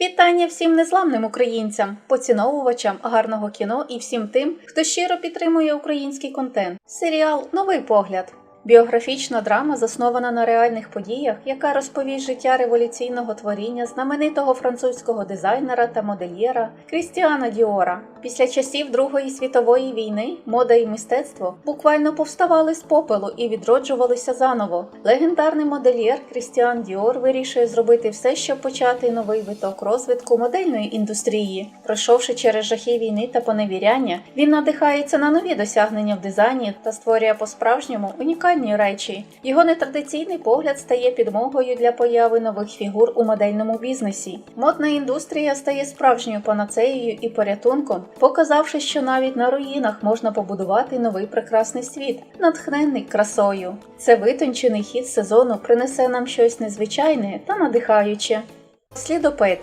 Вітання всім незламним українцям, поціновувачам гарного кіно і всім тим, хто щиро підтримує український контент. Серіал Новий погляд. Біографічна драма заснована на реальних подіях, яка розповість життя революційного творіння знаменитого французького дизайнера та модельєра Крістіана Діора. Після часів Другої світової війни мода і мистецтво буквально повставали з попелу і відроджувалися заново. Легендарний модельєр Крістіан Діор вирішує зробити все, щоб почати новий виток розвитку модельної індустрії. Пройшовши через жахи війни та поневіряння, він надихається на нові досягнення в дизайні та створює по-справжньому унікальні речі. Його нетрадиційний погляд стає підмогою для появи нових фігур у модельному бізнесі. Модна індустрія стає справжньою панацеєю і порятунком, показавши, що навіть на руїнах можна побудувати новий прекрасний світ, натхнений красою. Це витончений хід сезону принесе нам щось незвичайне та надихаюче. Слідопит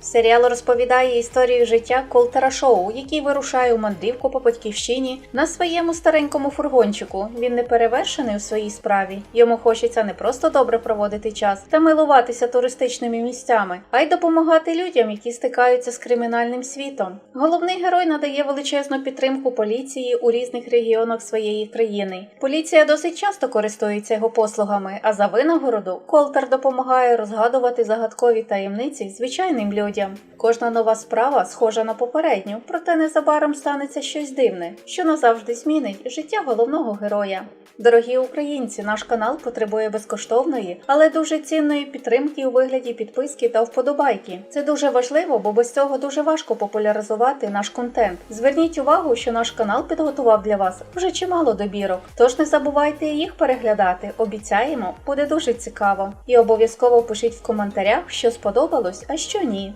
Серіал розповідає історію життя Колтера Шоу, який вирушає у мандрівку по батьківщині на своєму старенькому фургончику. Він не перевершений у своїй справі. Йому хочеться не просто добре проводити час та милуватися туристичними місцями, а й допомагати людям, які стикаються з кримінальним світом. Головний герой надає величезну підтримку поліції у різних регіонах своєї країни. Поліція досить часто користується його послугами, а за винагороду Колтер допомагає розгадувати загадкові таємниці звичайним людям. Кожна нова справа схожа на попередню, проте незабаром станеться щось дивне, що назавжди змінить життя головного героя. Дорогі українці, наш канал потребує безкоштовної, але дуже цінної підтримки у вигляді підписки та вподобайки. Це дуже важливо, бо без цього дуже важко популяризувати наш контент. Зверніть увагу, що наш канал підготував для вас вже чимало добірок. Тож не забувайте їх переглядати. Обіцяємо, буде дуже цікаво. І обов'язково пишіть в коментарях, що сподобалось, а що ні.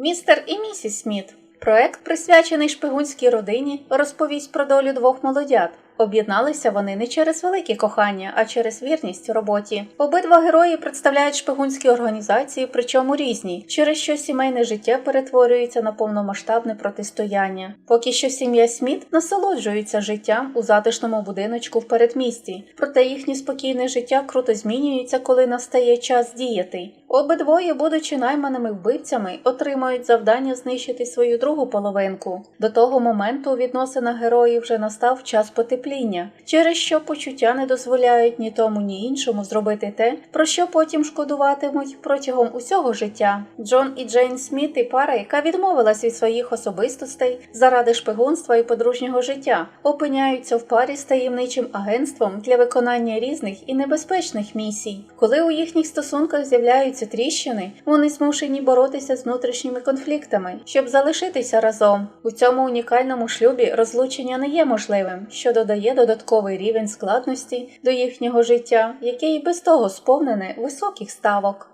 Містер і місіс Сміт. Проект, присвячений шпигунській родині, розповість про долю двох молодят. Об'єдналися вони не через велике кохання, а через вірність у роботі. Обидва герої представляють шпигунські організації, причому різні, через що сімейне життя перетворюється на повномасштабне протистояння. Поки що сім'я Сміт насолоджується життям у затишному будиночку в передмісті, проте їхнє спокійне життя круто змінюється, коли настає час діяти. Обидвоє, будучи найманими вбивцями, отримають завдання знищити свою другу половинку. До того моменту у відносинах героїв вже настав час потепління, через що почуття не дозволяють ні тому, ні іншому зробити те, про що потім шкодуватимуть протягом усього життя. Джон і Джейн Сміт і пара, яка відмовилась від своїх особистостей заради шпигунства і подружнього життя, опиняються в парі з таємничим агентством для виконання різних і небезпечних місій. Коли у їхніх стосунках з'являються тріщини, вони змушені боротися з внутрішніми конфліктами, щоб залишитися разом. У цьому унікальному шлюбі розлучення не є можливим, що додає додатковий рівень складності до їхнього життя, яке і без того сповнене високих ставок.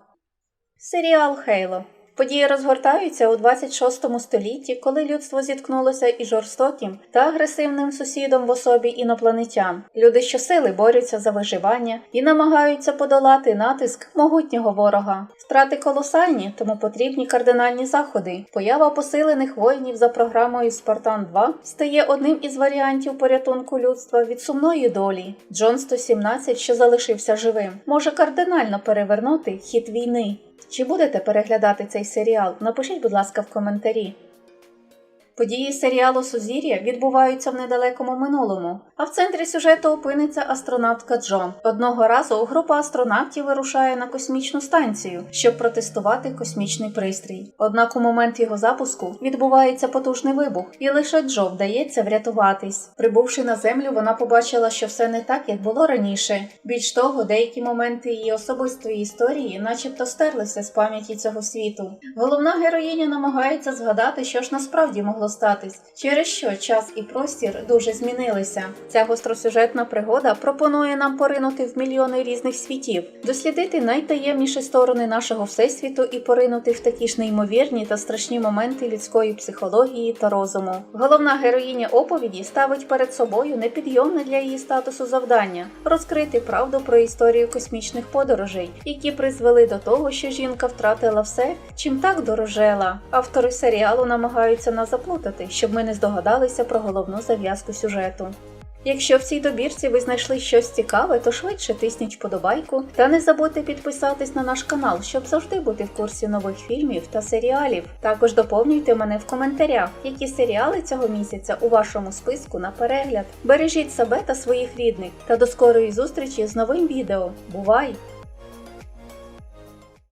Серіал Хейло Події розгортаються у 26 столітті, коли людство зіткнулося із жорстоким та агресивним сусідом в особі інопланетян. Люди щосили борються за виживання і намагаються подолати натиск могутнього ворога. Втрати колосальні, тому потрібні кардинальні заходи. Поява посилених воїнів за програмою Спартан 2 стає одним із варіантів порятунку людства від сумної долі. Джон 117, що залишився живим, може кардинально перевернути хід війни. Чи будете переглядати цей серіал? Напишіть, будь ласка, в коментарі. Події серіалу Сузір'я відбуваються в недалекому минулому, а в центрі сюжету опиниться астронавтка Джон. Одного разу група астронавтів вирушає на космічну станцію, щоб протестувати космічний пристрій. Однак у момент його запуску відбувається потужний вибух, і лише Джо вдається врятуватись. Прибувши на землю, вона побачила, що все не так, як було раніше. Більш того, деякі моменти її особистої історії, начебто, стерлися з пам'яті цього світу. Головна героїня намагається згадати, що ж насправді могло статись, через що час і простір дуже змінилися. Ця гостросюжетна пригода пропонує нам поринути в мільйони різних світів, дослідити найтаємніші сторони нашого всесвіту і поринути в такі ж неймовірні та страшні моменти людської психології та розуму. Головна героїня оповіді ставить перед собою непідйомне для її статусу завдання розкрити правду про історію космічних подорожей, які призвели до того, що жінка втратила все, чим так дорожела. Автори серіалу намагаються нас заплутати, щоб ми не здогадалися про головну зав'язку сюжету. Якщо в цій добірці ви знайшли щось цікаве, то швидше тисніть вподобайку та не забудьте підписатись на наш канал, щоб завжди бути в курсі нових фільмів та серіалів. Також доповнюйте мене в коментарях, які серіали цього місяця у вашому списку на перегляд. Бережіть себе та своїх рідних та до скорої зустрічі з новим відео. Бувай!